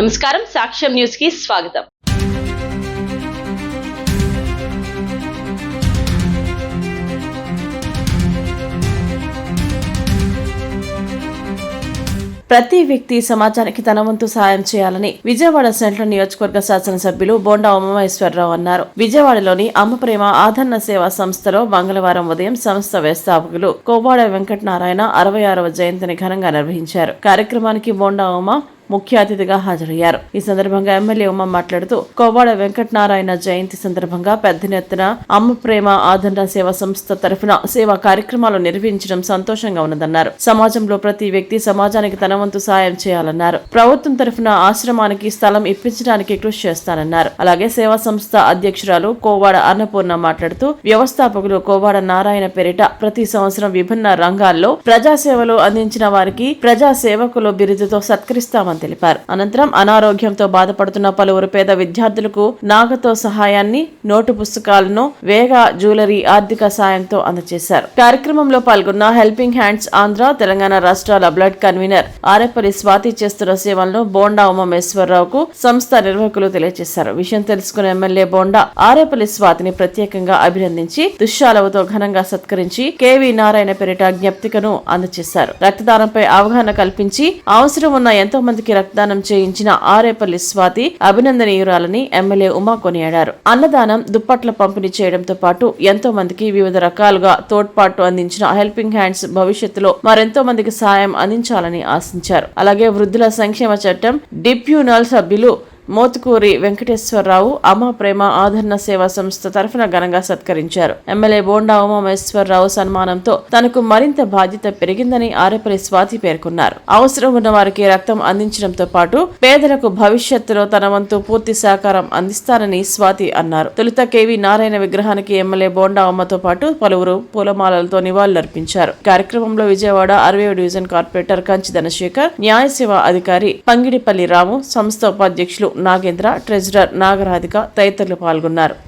నమస్కారం సాక్ష్యం న్యూస్కి స్వాగతం. ప్రతి వ్యక్తి సమాజానికి తన వంతు సాయం చేయాలని విజయవాడ సెంట్రల్ నియోజకవర్గ శాసనసభ్యులు బోండా ఉమామేశ్వరరావు అన్నారు. విజయవాడలోని అమ్మ ప్రేమ ఆదరణ సేవా సంస్థలో మంగళవారం ఉదయం సంస్థ వ్యవస్థాపకులు కోవాడ వెంకటనారాయణ అరవై ఆరవ జయంతిని ఘనంగా నిర్వహించారు. కార్యక్రమానికి బోండా ఉమ ముఖ్య అతిథిగా హాజరయ్యారు. ఈ సందర్భంగా ఎమ్మెల్యే ఉమ్మ మాట్లాడుతూ కోవాడ వెంకటనారాయణ జయంతి సందర్భంగా పెద్ద ఎత్తున అమ్మ ప్రేమ ఆదరణ సేవా సంస్థ తరఫున సేవా కార్యక్రమాలు నిర్వహించడం సంతోషంగా ఉన్నదన్నారు. సమాజంలో ప్రతి వ్యక్తి సమాజానికి తన వంతు సాయం చేయాలన్నారు. ప్రభుత్వం తరఫున ఆశ్రమానికి స్థలం ఇప్పించడానికి కృషి చేస్తానన్నారు. అలాగే సేవా సంస్థ అధ్యక్షురాలు కోవాడ అన్నపూర్ణ మాట్లాడుతూ వ్యవస్థాపకులు కోవాడ నారాయణ పేరిట ప్రతి సంవత్సరం విభిన్న రంగాల్లో ప్రజాసేవలు అందించిన వారికి ప్రజా సేవకులు బిరుదుతో సత్కరిస్తామని తెలిపారు. అనంతరం అనారోగ్యంతో బాధపడుతున్న పలువురు పేద విద్యార్థులకు నాగతో సహాయాన్ని నోటు పుస్తకాలను వేగ జ్యువెలరీ ఆర్థిక సాయంతో అందజేశారు. కార్యక్రమంలో పాల్గొన్న హెల్పింగ్ హ్యాండ్స్ ఆంధ్ర తెలంగాణ రాష్ట్రాల బ్లడ్ కన్వీనర్ ఆరేపల్లి స్వాతి చేస్తున్న సేవలను బోండా ఉమామేశ్వరరావుకు సంస్థ నిర్వాహకులు తెలియజేశారు. విషయం తెలుసుకున్న ఎమ్మెల్యే బోండా ఆరేపల్లి స్వాతిని ప్రత్యేకంగా అభినందించి దుశ్శాలవతో ఘనంగా సత్కరించి కేవీ నారాయణ పేరిట జ్ఞప్తికను అందజేశారు. రక్తదానంపై అవగాహన కల్పించి అవసరం ఉన్న ఎంతో మందికి రక్తదానం చేయించిన ఆరేపల్లి స్వాతి అభినందనీయురాలని ఎమ్మెల్యే ఉమా కొనియాడారు. అన్నదానం దుప్పట్ల పంపిణీ చేయడంతో పాటు ఎంతో మందికి వివిధ రకాలుగా తోడ్పాటు అందించిన హెల్పింగ్ హ్యాండ్స్ భవిష్యత్తులో మరెంతో మందికి సాయం అందించాలని ఆశించారు. అలాగే వృద్ధుల సంక్షేమ చట్టం డిప్యూనల్ సభ్యులు మోతుకూరి వెంకటేశ్వరరావు అమ్మ ప్రేమ ఆదరణ సేవా సంస్థ తరఫున ఘనంగా సత్కరించారు. ఎమ్మెల్యే బోండా ఉమామేశ్వరరావు సన్మానంతో తనకు మరింత బాధ్యత పెరిగిందని ఆరేపల్లి స్వాతి పేర్కొన్నారు. అవసరం ఉన్న వారికి రక్తం అందించడంతో పాటు పేదలకు భవిష్యత్తులో తన వంతు పూర్తి సహకారం అందిస్తానని స్వాతి అన్నారు. తొలుత కేవీ నారాయణ విగ్రహానికి ఎమ్మెల్యే బోండా ఉమ్మతో పాటు పలువురు పూలమాలలతో నివాళులర్పించారు. కార్యక్రమంలో విజయవాడ అరవై డివిజన్ కార్పొరేటర్ కంచి ధనశేఖర్ న్యాయ సేవా అధికారి పంగిడిపల్లి రాము సంస్థ ఉపాధ్యక్షులు నాగేంద్ర ట్రెజరర్ నాగరాధిక తదితరులు పాల్గొన్నారు.